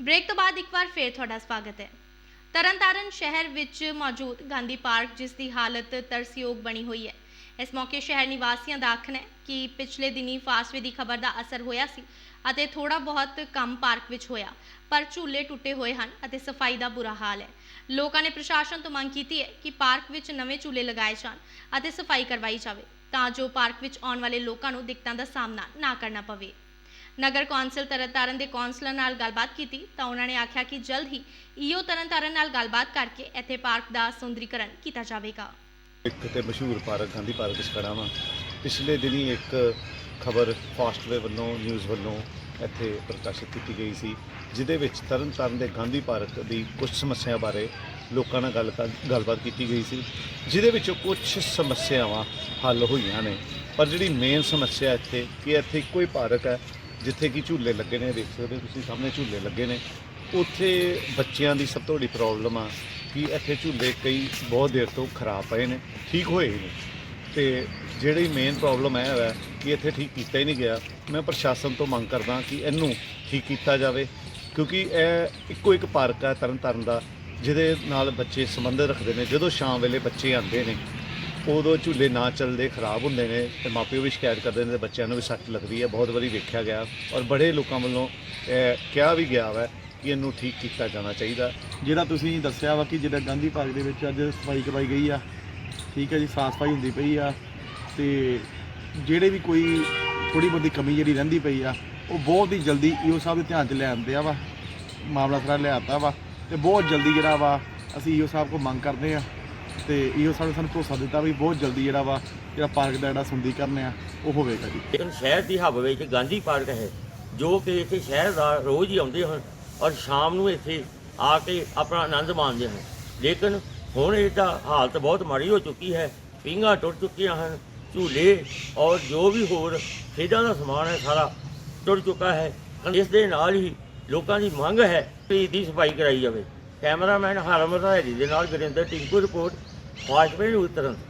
Break ਤੋਂ ਬਾਅਦ ਇੱਕ ਵਾਰ ਫੇਰ ਤੁਹਾਡਾ ਸਵਾਗਤ ਹੈ। ਤਰਨਤਾਰਨ ਸ਼ਹਿਰ ਵਿੱਚ ਮੌਜੂਦ ਗਾਂਧੀ ਪਾਰਕ, ਜਿਸ ਦੀ ਹਾਲਤ ਤਰਸਯੋਗ ਬਣੀ ਹੋਈ ਹੈ। ਇਸ ਮੌਕੇ ਸ਼ਹਿਰ ਨਿਵਾਸੀਆਂ ਦਾ ਆਖਣਾ ਹੈ ਕਿ ਪਿਛਲੇ ਦਿਨੀ ਫਾਸਵੇ ਦੀ ਖਬਰ ਦਾ ਅਸਰ ਹੋਇਆ ਸੀ ਅਤੇ ਥੋੜਾ ਬਹੁਤ ਕੰਮ ਪਾਰਕ ਵਿੱਚ ਹੋਇਆ, ਪਰ ਝੂਲੇ ਟੁੱਟੇ ਹੋਏ ਹਨ ਅਤੇ ਸਫ਼ਾਈ ਦਾ ਬੁਰਾ ਹਾਲ ਹੈ। ਲੋਕਾਂ ਨੇ ਪ੍ਰਸ਼ਾਸਨ ਤੋਂ ਮੰਗ ਕੀਤੀ ਹੈ ਕਿ ਪਾਰਕ ਵਿੱਚ ਨਵੇਂ ਝੂਲੇ ਲਗਾਏ ਜਾਣ ਅਤੇ ਸਫ਼ਾਈ ਕਰਵਾਈ ਜਾਵੇ, ਤਾਂ ਜੋ ਪਾਰਕ ਵਿੱਚ ਆਉਣ ਵਾਲੇ ਲੋਕਾਂ ਨੂੰ ਦਿੱਕਤਾਂ ਦਾ ਸਾਹਮਣਾ ਨਾ ਕਰਨਾ ਪਵੇ। ਨਗਰ ਕੌਂਸਲ ਤਰਨਤਾਰਨ ਦੇ ਕੌਂਸਲਰ ਨਾਲ ਗੱਲਬਾਤ ਕੀਤੀ ਤਾਂ ਉਹਨਾਂ ਨੇ ਆਖਿਆ ਕਿ ਜਲਦ ਹੀ ਈਓ ਤਰਨਤਾਰਨ ਨਾਲ ਗੱਲਬਾਤ ਕਰਕੇ ਇੱਥੇ ਪਾਰਕ ਦਾ ਸੁੰਦਰੀਕਰਨ ਕੀਤਾ ਜਾਵੇਗਾ। ਇੱਕ ਤੇ ਮਸ਼ਹੂਰ ਪਾਰਕ, ਗਾਂਧੀ ਪਾਰਕ ਵਿੱਚ ਖੜਾ ਪਿਛਲੇ ਦਿਨੀ ਇੱਕ ਖਬਰ ਫਾਸਟਵੇ ਵੱਲੋਂ, ਨਿਊਜ਼ ਵੱਲੋਂ ਇੱਥੇ ਪ੍ਰਕਾਸ਼ਿਤ ਕੀਤੀ ਗਈ ਸੀ, ਜਿਹਦੇ ਵਿੱਚ ਤਰਨਤਾਰਨ ਦੇ ਗਾਂਧੀ ਪਾਰਕ ਦੀ ਕੁਝ ਸਮੱਸਿਆ ਬਾਰੇ ਲੋਕਾਂ ਨਾਲ ਗੱਲ ਗੱਲਬਾਤ ਕੀਤੀ ਗਈ ਸੀ, ਜਿਹਦੇ ਵਿੱਚੋਂ ਕੁਝ ਸਮੱਸਿਆਵਾਂ ਹੱਲ ਹੋਈਆਂ ਨੇ। ਪਰ ਜਿਹੜੀ ਮੇਨ ਸਮੱਸਿਆ ਇੱਥੇ, ਕਿ ਇੱਥੇ ਇੱਕੋ ਹੀ ਪਾਰਕ ਹੈ ਜਿੱਥੇ ਕਿ ਝੂਲੇ ਲੱਗੇ ਨੇ, ਦੇਖ ਸਕਦੇ ਹੋ ਤੁਸੀਂ ਸਾਹਮਣੇ ਝੂਲੇ ਲੱਗੇ ਨੇ। ਉੱਥੇ ਬੱਚਿਆਂ ਦੀ ਸਭ ਤੋਂ ਵੱਡੀ ਪ੍ਰੋਬਲਮ ਆ ਕਿ ਇੱਥੇ ਝੂਲੇ ਕਈ ਬਹੁਤ ਦੇਰ ਤੋਂ ਖਰਾਬ ਪਏ ਨੇ, ਠੀਕ ਹੋਏ ਹੀ ਨਹੀਂ। ਤੇ ਜਿਹੜੀ ਮੇਨ ਪ੍ਰੋਬਲਮ ਹੈ ਹੈ ਕਿ ਇੱਥੇ ਠੀਕ ਕੀਤਾ ਹੀ ਨਹੀਂ ਗਿਆ। ਮੈਂ ਪ੍ਰਸ਼ਾਸਨ ਤੋਂ ਮੰਗ ਕਰਦਾ ਕਿ ਇਹਨੂੰ ਠੀਕ ਕੀਤਾ ਜਾਵੇ, ਕਿਉਂਕਿ ਇਹ ਇੱਕੋ ਇੱਕ ਪਾਰਕ ਹੈ ਤਰਨ ਤਰਨਤਾਰਨ ਦਾ, ਜਿਹਦੇ ਨਾਲ ਬੱਚੇ ਸੰਬੰਧ ਰੱਖਦੇ ਨੇ। ਜਦੋਂ ਸ਼ਾਮ ਵੇਲੇ ਬੱਚੇ ਆਉਂਦੇ ਨੇ ਉਦੋਂ ਝੂਲੇ ਨਾ ਚੱਲਦੇ, ਖਰਾਬ ਹੁੰਦੇ ਨੇ ਤੇ ਮਾਪਿਓ ਵੀ ਸ਼ਿਕਾਇਤ ਕਰਦੇ ਨੇ ਤੇ ਬੱਚਿਆਂ ਨੂੰ ਵੀ ਸੱਟ ਲੱਗਦੀ ਹੈ। ਬਹੁਤ ਵਾਰੀ ਵੇਖਿਆ ਗਿਆ ਔਰ ਬੜੇ ਲੋਕਾਂ ਵੱਲੋਂ ਇਹ ਕਿਹਾ ਵੀ ਗਿਆ ਵਾ ਕਿ ਇਹਨੂੰ ਠੀਕ ਕੀਤਾ ਜਾਣਾ ਚਾਹੀਦਾ। ਜਿਹੜਾ ਤੁਸੀਂ ਦੱਸਿਆ ਵਾ ਕਿ ਜਿਹੜਾ ਗਾਂਧੀ ਪਾਰਕ ਦੇ ਵਿੱਚ ਅੱਜ ਸਫ਼ਾਈ ਕਰਵਾਈ ਗਈ ਆ, ਠੀਕ ਹੈ ਜੀ, ਸਾਫ਼ ਸਫ਼ਾਈ ਹੁੰਦੀ ਪਈ ਆ ਤੇ ਜਿਹੜੇ ਵੀ ਕੋਈ ਥੋੜੀ ਬਹੁਤੀ ਕਮੀ ਜਿਹੜੀ ਰਹਿੰਦੀ ਪਈ ਆ, ਉਹ ਬਹੁਤ ਹੀ ਜਲਦੀ ਈਓ ਸਾਹਿਬ ਦੇ ਧਿਆਨ 'ਚ ਲੈ ਆਉਂਦੇ ਆ ਵਾ, ਮਾਮਲਾ ਸਾਰਾ ਲਿਆਤਾ ਵਾ ਤੇ ਬਹੁਤ ਜਲਦੀ ਜਿਹੜਾ ਵਾ ਅਸੀਂ ਈਓ ਸਾਹਿਬ ਕੋ ਮੰਗ ਕਰਦੇ ਆ ਤੇ ਈਓ ਸਾਹਿਬ ਸਾਨੂੰ ਭਰੋਸਾ ਦਿੱਤਾ ਵੀ ਬਹੁਤ ਜਲਦੀ ਜਿਹੜਾ ਵਾ, ਜਿਹੜਾ ਪਾਰਕ ਦਾ ਜਿਹੜਾ ਸੁੰਦੀਕਰਨ ਆ, ਉਹ ਹੋਵੇਗਾ ਜੀ। ਲੇਕਿਨ ਸ਼ਹਿਰ ਦੀ ਹੱਬ ਵਿੱਚ ਗਾਂਧੀ ਪਾਰਕ ਹੈ, ਜੋ ਕਿ ਇੱਥੇ ਸ਼ਹਿਰ ਦਾ ਰੋਜ਼ ਹੀ ਆਉਂਦੇ ਹਨ ਔਰ ਸ਼ਾਮ ਨੂੰ ਇੱਥੇ ਆ ਕੇ ਆਪਣਾ ਆਨੰਦ ਮਾਣਦੇ ਹਨ। ਲੇਕਿਨ ਹੁਣ ਇਹਦਾ ਹਾਲਤ ਬਹੁਤ ਮਾੜੀ ਹੋ ਚੁੱਕੀ ਹੈ ਪਿੰਗਾ ਟੁੱਟ ਚੁੱਕੀਆਂ ਹਨ, ਝੂਲੇ ਔਰ ਜੋ ਵੀ ਹੋਰ ਖੇਡਾਂ ਦਾ ਸਮਾਨ ਹੈ ਸਾਰਾ ਟੁੱਟ ਚੁੱਕਾ ਹੈ। ਇਸ ਦੇ ਨਾਲ ਹੀ ਲੋਕਾਂ ਦੀ ਮੰਗ ਹੈ ਕਿ ਇਹਦੀ ਸਫ਼ਾਈ ਕਰਾਈ ਜਾਵੇ। ਕੈਮਰਾਮੈਨ ਹਰਮਨ ਰਾਇਦੀ ਦੇ ਨਾਲ Gurinder Tinku report. Pode perguntar.